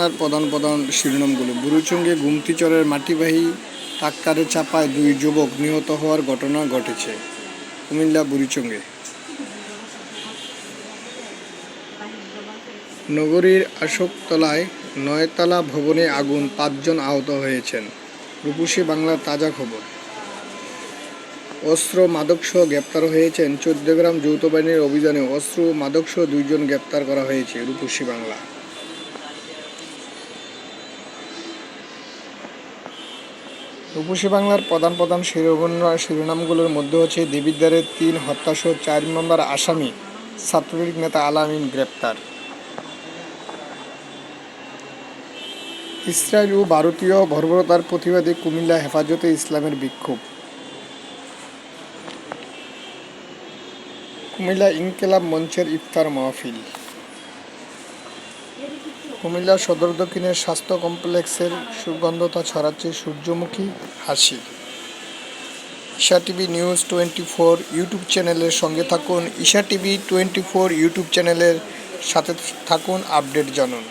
বাংলার প্রধান প্রধান শিরোনামগুলো। বুড়িচঙ্গে গুমতিচরের মাটিবাহী ট্রাক্টরে চাপায় দুই যুবক নিহত হওয়ার ঘটনা ঘটেছে। কুমিল্লা, বুড়িচঙ্গে। নগরীর আশোকতলায় নয়তলা ভবনে আগুন, পাঁচজন আহত হয়েছেন। রূপসী বাংলার তাজা খবর। অস্ত্র মাদকসহ গ্রেপ্তার হয়েছেন চোদ্দগ্রাম যৌথ বাহিনীর অভিযানে অস্ত্র মাদকসহ দুইজন গ্রেপ্তার করা হয়েছে রূপসী বাংলা। রূপসী বাংলার প্রধান প্রধান শিরোনাম শিরোনামগুলোর মধ্যে হচ্ছে দেবিদ্বারের তিন হত্যাসহ চার নম্বর আসামি ছাত্রলীগ নেতা আলামিন গ্রেপ্তার। ইসরায়েল ও ভারতীয় বর্বরতার প্রতিবাদে কুমিল্লা হেফাজতে ইসলামের বিক্ষোভ। কুমিল্লা ইনকেলাব মঞ্চের ইফতার মাহফিল। কুমিল্লা সদর দক্ষিণের স্বাস্থ্য কমপ্লেক্সের সুগন্ধতা ছড়াচ্ছে সূর্যমুখী হাসি। Isha TV news twenty four YouTube চ্যানেলের সঙ্গে থাকুন। Isha TV twenty four YouTube চ্যানেলের সাথে থাকুন, আপডেট জানুন।